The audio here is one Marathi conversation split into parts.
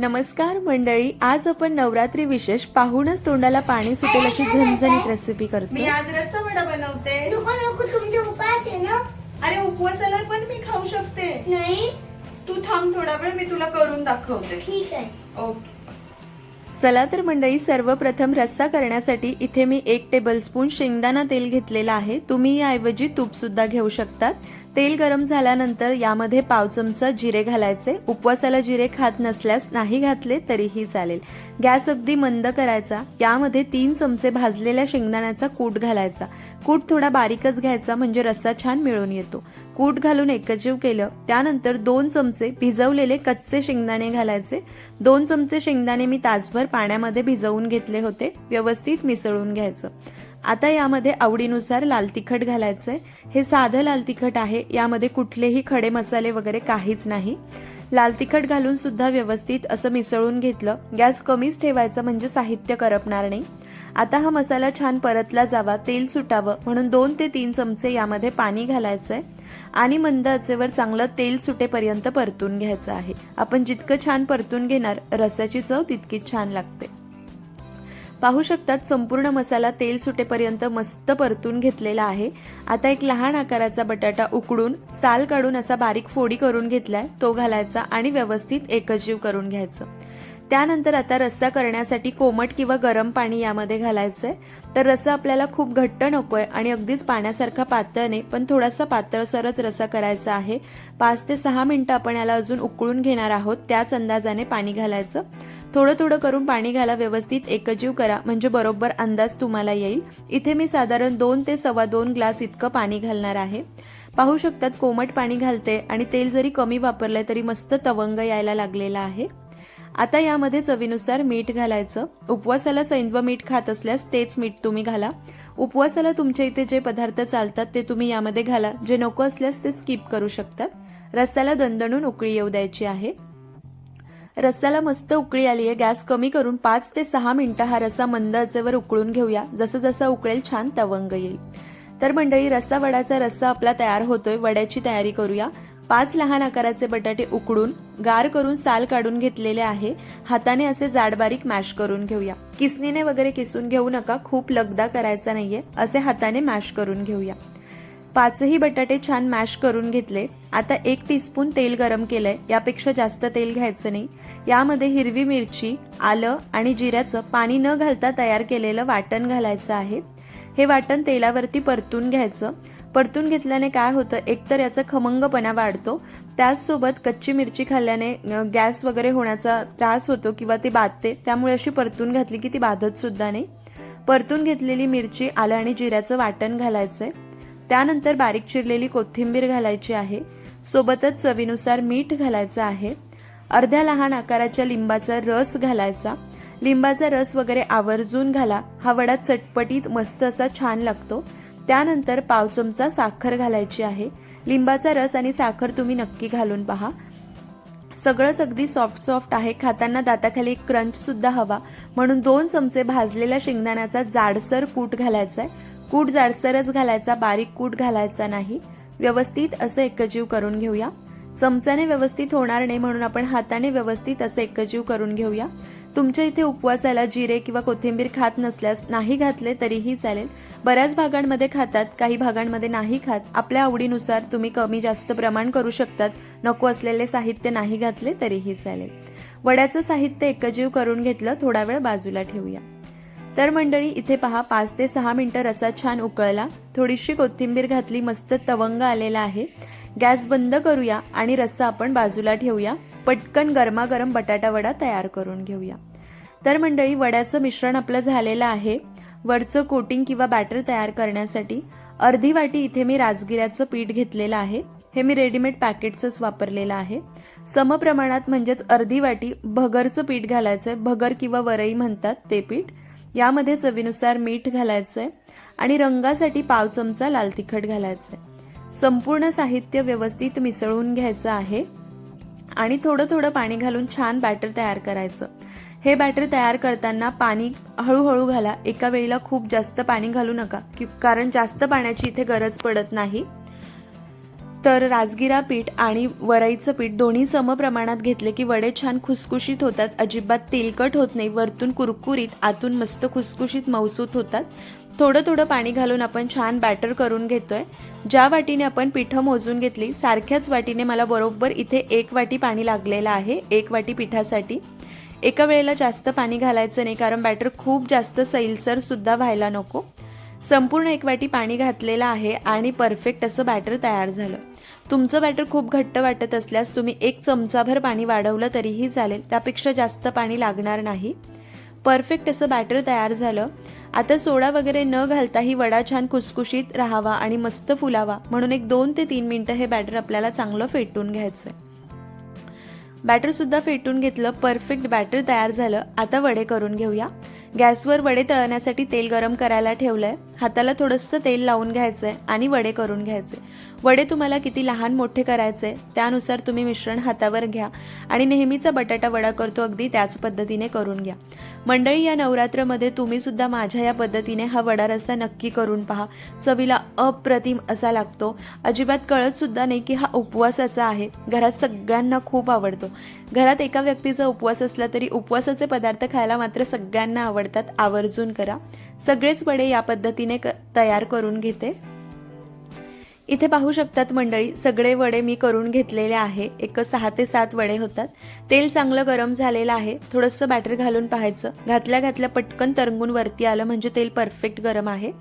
नमस्कार मंडळी आज आपण नवरात्री विशेष पाहूनच तोंडाला पाणी सुटेल अशी झणझणीत रेसिपी मी करतो आज रस्सा वडा बनवते. नको नको तुमचे उपास आहे ना अरे उपवासाला पण मी खाऊ शकते. नाही. तू थांब थोडा वेळ मी तुला करून दाखवते. ठीक आहे. ओके. चला तर मंडळी सर्वप्रथम रस्सा करण्यासाठी इथे मी एक टेबलस्पून शेंगदाणा तेल घेतलेलं आहे. तुम्ही याऐवजी तूपसुद्धा घेऊ शकतात. तेल गरम झाल्यानंतर यामध्ये पाव चमचा जिरे घालायचे. उपवासाला जिरे खात नसल्यास नाही घातले तरीही चालेल. गॅस अगदी मंद करायचा. यामध्ये तीन चमचे भाजलेल्या शेंगदाण्याचा कूट घालायचा. कूट थोडा बारीकच घ्यायचा म्हणजे रस्सा छान मिळून येतो. कूट घालून एकजीव केलं. त्यानंतर दोन चमचे भिजवलेले कच्चे शेंगदाणे घालायचे. दोन चमचे शेंगदाणे मी तासभर पाण्यामध्ये भिजवून घेतले होते. व्यवस्थित मिसळून घ्यायचं. आता यामध्ये आवडीनुसार लाल तिखट घालायचंय. हे साधं लाल तिखट आहे. यामध्ये कुठलेही खडे मसाले वगैरे काहीच नाही. लाल तिखट घालून सुद्धा व्यवस्थित असं मिसळून घेतलं. गॅस कमीच ठेवायचा म्हणजे साहित्य करपणार नाही. आता हा मसाला छान परतला जावा तेल सुटावं म्हणून दोन ते तीन चमचे यामध्ये पाणी घालायचंय आणि मंद आचेवर चांगलं तेल सुटेपर्यंत परतून घ्यायचं आहे. आपण जितकं छान परतून घेणार रसाची चव तितकीच छान लागते. पाहू शकतात संपूर्ण मसाला तेल सुटेपर्यंत मस्त परतून घेतलेला आहे. आता एक लहान आकाराचा बटाटा उकडून साल काढून असा बारीक फोडी करून घेतलाय तो घालायचा आणि व्यवस्थित एकजीव करून घ्यायचं. त्यानंतर आता रस्सा करण्यासाठी कोमट किंवा गरम पाणी यामध्ये घालायचं आहे तर रस्सा आपल्याला खूप घट्ट नको आहे आणि अगदीच पाण्यासारखा पातळ नाही पण थोडासा पातळसरच रस्सा करायचा आहे. पाच ते सहा मिनटं आपण याला अजून उकळून घेणार आहोत. त्याच अंदाजाने पाणी घालायचं. थोडं थोडं करून पाणी घाला व्यवस्थित एकजीव करा म्हणजे बरोबर अंदाज तुम्हाला येईल. इथे मी साधारण दोन ते सव्वा दोन ग्लास इतकं पाणी घालणार आहे. पाहू शकतात कोमट पाणी घालते आणि तेल जरी कमी वापरलंय तरी मस्त तवंग यायला लागलेला आहे. आता यामध्ये चवीनुसार मीठ घालायचं. उपवासाला सैंधव मीठ खात असल्यास तेच मीठ तुम्ही घाला. उपवासाला तुमच्या इथे जे पदार्थ चालतात ते तुम्ही यामध्ये घाला. जे नको असल्यास ते स्किप करू शकतात. रस्स्याला दणदणून उकळी येऊ द्यायची आहे. रस्स्याला मस्त उकळी आली आहे. गॅस कमी करून पाच ते सहा मिनिटं हा रस्सा मंद आचेवर उकळून घेऊया. जसं जसं उकळेल छान तवंग येईल. तर मंडळी रस्सा वडाचा रस्सा आपला तयार होतोय. वड्याची तयारी करूया. पाच लहान आकाराचे बटाटे उकडून गार करून साल काढून घेतलेले आहे. हाताने असे जाडबारीक मॅश करून घेऊया. किसनीने वगैरे किसून घेऊ नका खूप लगदा करायचा नाहीये असे हाताने मॅश करून घेऊया. पाचही बटाटे छान मॅश करून घेतले. आता एक टीस्पून तेल गरम केलंय यापेक्षा जास्त तेल घ्यायचं नाही. यामध्ये हिरवी मिरची आलं आणि जिऱ्याचं पाणी न घालता तयार केलेलं वाटण घालायचं आहे. हे वाटण तेलावरती परतून घ्यायचं. परतून घेतल्याने काय होतं एकतर याचा खमंगपणा वाढतो. त्याचसोबत कच्ची मिरची खाल्ल्याने गॅस वगैरे होण्याचा त्रास होतो किंवा ती बाधते. त्यामुळे अशी परतून घातली की ती बाधत सुद्धा नाही. परतून घेतलेली मिरची आलं आणि जिऱ्याचं वाटण घालायचंय. त्यानंतर बारीक चिरलेली कोथिंबीर घालायची आहे. सोबतच चवीनुसार मीठ घालायचं आहे. अर्ध्या लहान आकाराच्या लिंबाचा रस घालायचा. लिंबाचा रस वगैरे आवर्जून घाला. हा वडा चटपटीत मस्त असा छान लागतो. त्यानंतर पाव चमचा साखर घालायची आहे. लिंबाचा रस आणि साखर तुम्ही नक्की घालून पहा. सगळंच अगदी सॉफ्ट सॉफ्ट आहे. खाताना दाताखाली एक क्रंच सुद्धा हवा. म्हणून दोन चमचे भाजलेल्या शेंगदाण्याचा जाडसर कूट घालायचा आहे. कूट जाडसरच घालायचा बारीक कूट घालायचा नाही. व्यवस्थित असं एकजीव करून घेऊया. चमच्याने व्यवस्थित होणार नाही म्हणून आपण हाताने व्यवस्थित असं एकजीव करून घेऊया. तुमच्या इथे उपवासाला जिरे किंवा कोथिंबीर खात नसल्यास नाही घातले तरीही चालेल. बऱ्याच भागांमध्ये खातात काही भागांमध्ये नाही खात. आपल्या आवडीनुसार तुम्ही कमी जास्त प्रमाण करू शकतात. नको असलेले साहित्य नाही घातले तरीही चालेल. वड्याचं साहित्य एकजीव करून घेतलं थोडा वेळ बाजूला ठेवूया. तर मंडळी इथे पहा पाच ते सहा मिनटं रसा छान उकळला. थोडीशी कोथिंबीर घातली मस्त तवंग आलेला आहे. गॅस बंद करूया आणि रस्सा आपण बाजूला ठेवूया पटकन गरमागरम बटाटा वडा तयार करून घेऊया. तर मंडळी वड्याचं मिश्रण आपलं झालेलं आहे. वरचं कोटिंग किंवा बॅटर तयार करण्यासाठी अर्धी वाटी इथे मी राजगिऱ्याचं पीठ घेतलेलं आहे. हे मी रेडीमेड पॅकेटचंच वापरलेलं आहे. समप्रमाणात म्हणजेच अर्धी वाटी भगरचं पीठ घालायचं आहे भगर किंवा वरई म्हणतात ते पीठ. यामध्ये चवीनुसार मीठ घालायचं आहे आणि रंगासाठी पाव चमचा लाल तिखट घालायचं आहे संपूर्ण साहित्य व्यवस्थित मिसळून घ्यायचं आहे आणि थोडं थोडं पाणी घालून छान बॅटर तयार करायचं. हे बॅटर तयार करताना पाणी हळूहळू घाला. एका वेळेला खूप जास्त पाणी घालू नका की कारण जास्त पाण्याची इथे गरज पडत नाही. तर राजगिरा पीठ आणि वरईचं पीठ दोन्ही समप्रमाणात घेतले की वडे छान खुसखुशीत होतात. अजिबात तेलकट होत नाही. वरतून कुरकुरीत आतून मस्त खुसखुशीत मौसूत होतात. थोडं थोडं पाणी घालून आपण छान बॅटर करून घेतोय. ज्या वाटीने आपण पिठं मोजून घेतली सारख्याच वाटीने मला बरोबर इथे एक वाटी पाणी लागलेलं आहे एक वाटी पिठासाठी. एका वेळेला जास्त पाणी घालायचं नाही कारण बॅटर खूप जास्त सैलसरसुद्धा व्हायला नको. संपूर्ण एक वाटी पाणी घातलेलं आहे आणि परफेक्ट असं बॅटर तयार झालं. तुमचं बॅटर खूप घट्ट वाटत असल्यास तुम्ही एक चमचाभर पाणी वाढवलं तरीही चालेल त्यापेक्षा जास्त पाणी लागणार नाही. परफेक्ट असं बॅटर तयार झालं. आता सोडा वगैरे न घालता ही वडा छान खुसखुशीत राहावा आणि मस्त फुलावा. म्हणून एक दोन ते तीन मिनटं हे बॅटर आपल्याला चांगलं फेटून घ्यायचं आहे बॅटरसुद्धा फेटून घेतलं परफेक्ट बॅटर तयार झालं. आता वडे करून घेऊया. गॅसवर वडे तळण्यासाठी तेल गरम करायला ठेवलं आहे हाताला थोडंसं तेल लावून घ्यायचं आहे आणि वडे करून घ्यायचे वडे तुम्हाला किती लहान मोठे करायचे त्यानुसार तुम्ही मिश्रण हातावर घ्या आणि नेहमीचा बटाटा वडा करतो अगदी त्याच पद्धतीने करून घ्या. मंडळी या नवरात्रमध्ये तुम्ही सुद्धा माझ्या या पद्धतीने हा वडा रस्सा नक्की करून पहा. चवीला अप्रतिम असा लागतो. अजिबात कळत सुद्धा नाही की हा उपवासाचा आहे. घरात सगळ्यांना खूप आवडतो. घरात एका व्यक्तीचा उपवास असला तरी उपवासाचे पदार्थ खायला मात्र सगळ्यांना आवडतात. आवर्जून करा. सगळेच वडे या पद्धतीने क तयार करून घेते. इथे पाहू शकतात मंडळी सगळे वडे मी करून घेतलेले आहे. एक सहा ते सात वडे होतात. तेल चांगलं गरम झालेलं आहे. थोडंसं बॅटर घालून पाहायचं. घातल्या घातल्या पटकन तरंगून वरती आलं म्हणजे तेल परफेक्ट गरम आहे.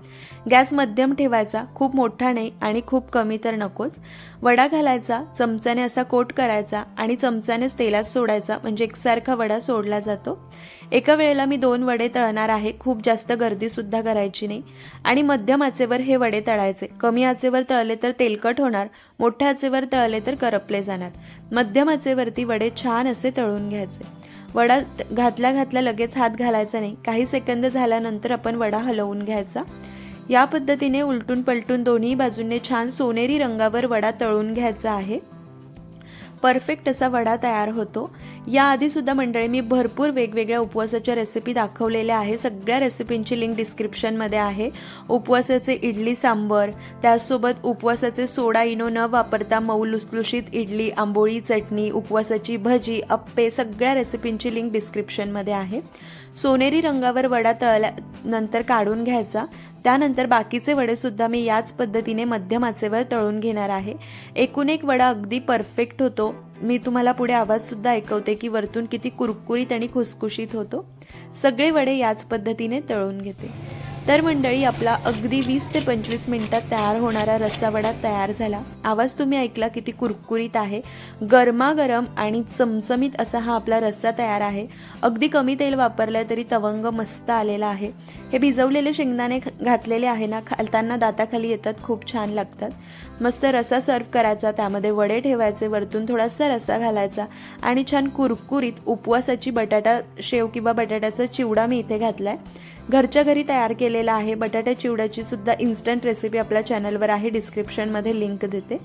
गॅस मध्यम ठेवायचा. खूप मोठा नाही आणि खूप कमी तर नकोच. वडा घालायचा. चमच्याने असा कोट करायचा आणि चमच्यानेच तेलात सोडायचा. म्हणजे एकसारखा वडा सोडला जातो. एका वेळेला मी दोन वडे तळणार आहे. खूप जास्त गर्दीसुद्धा करायची नाही. आणि मध्यम आचेवर हे वडे तळायचे. कमी आचेवर तळले तर तेलकट होणार. मोठ्या आचेवर तळले तर करपले जाणार. मध्यम आचेवरती वडे छान असे तळून घ्यायचे. वडा घातल्या घातल्या लगेच हात घालायचा नाही. काही सेकंद झाल्यानंतर आपण वडा हलवून घ्यायचा. या पद्धतीने उलटून पलटून दोन्ही बाजूने छान सोनेरी रंगावर वडा तळून घ्यायचा आहे. परफेक्ट असा वडा तयार होतो. याआधी सुद्धा मंडळी मी भरपूर वेगवेगळ्या उपवासाच्या रेसिपी दाखवलेल्या आहे. सगळ्या रेसिपींची लिंक डिस्क्रिप्शनमध्ये आहे. उपवासाचे इडली सांबर त्याचसोबत उपवासाचे सोडा इनो न वापरता मऊ लुसलुशीत इडली आंबोळी चटणी उपवासाची भजी अप्पे सगळ्या रेसिपींची लिंक डिस्क्रिप्शनमध्ये आहे. सोनेरी रंगावर वडा तळल्या नंतर काढून घ्यायचा. त्यानंतर बाकीचे वडेसुद्धा मी याच पद्धतीने मध्यम आचेवर तळून घेणार आहे. एकूण एक वडा अगदी परफेक्ट होतो. मी तुम्हाला पुढे आवाजसुद्धा ऐकवते की वरतून किती कुरकुरीत आणि खुसखुशीत होतो. सगळे वडे याच पद्धतीने तळून घेते. तर मंडळी आपला अगदी वीस ते पंचवीस मिनिटात तयार होणारा रस्सा वडा तयार झाला. आवाज तुम्ही ऐकला किती कुरकुरीत आहे. गरमागरम आणि चमचमीत असा हा आपला रस्सा तयार आहे. अगदी कमी तेल वापरलं तरी तवंग मस्त आलेला आहे. हे भिजवलेले शेंगदाणे घातलेले आहे ना खालताना दाताखाली येतात खूप छान लागतात. मस्त रसा सर्व करायचा त्यामध्ये वडे ठेवायचे वरतून थोडासा रस्सा घालायचा आणि छान कुरकुरीत उपवासाची बटाटा शेव किंवा बटाट्याचा चिवडा मी इथे घातला आहे घरच्या घरी तयार केलेला आहे. बटाट्या चिवड्याची सुद्धा इन्स्टंट रेसिपी आपल्या चॅनलवर आहे. डिस्क्रिप्शनमध्ये लिंक देते.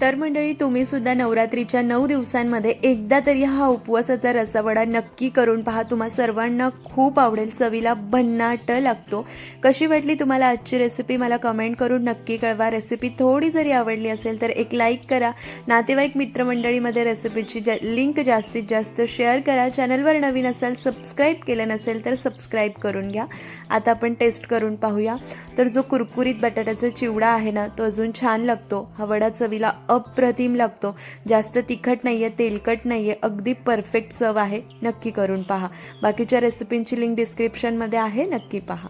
तर मंडळी तुम्ही सुद्धा नवरात्रीच्या नऊ दिवसांमध्ये एकदा तरी हा उपवासाचा रसावडा नक्की करून पहा. तुम्हा सर्वांना खूप आवडेल. चवीला भन्नाट लागतो. कशी वाटली तुम्हाला आजची रेसिपी मला कमेंट करून नक्की कळवा. रेसिपी थोडी जरी आवडली असेल तर एक लाईक करा. नातेवाईक मित्रमंडळीमध्ये रेसिपीची जा लिंक जास्तीत जास्त शेअर करा. चॅनलवर नवीन असाल सबस्क्राईब केलं नसेल तर सबस्क्राईब करून घ्या. आता आपण टेस्ट करून पाहूया. तर जो कुरकुरीत बटाट्याचा चिवडा आहे ना तो अजून छान लागतो. हा वडा चवीला अप्रतिम लागतो. जास्त तिखट नाही आहे तेलकट नाही आहे अगदी परफेक्ट चव आहे. नक्की करून पहा. बाकीच्या रेसिपींची लिंक डिस्क्रिप्शनमध्ये आहे. नक्की पहा.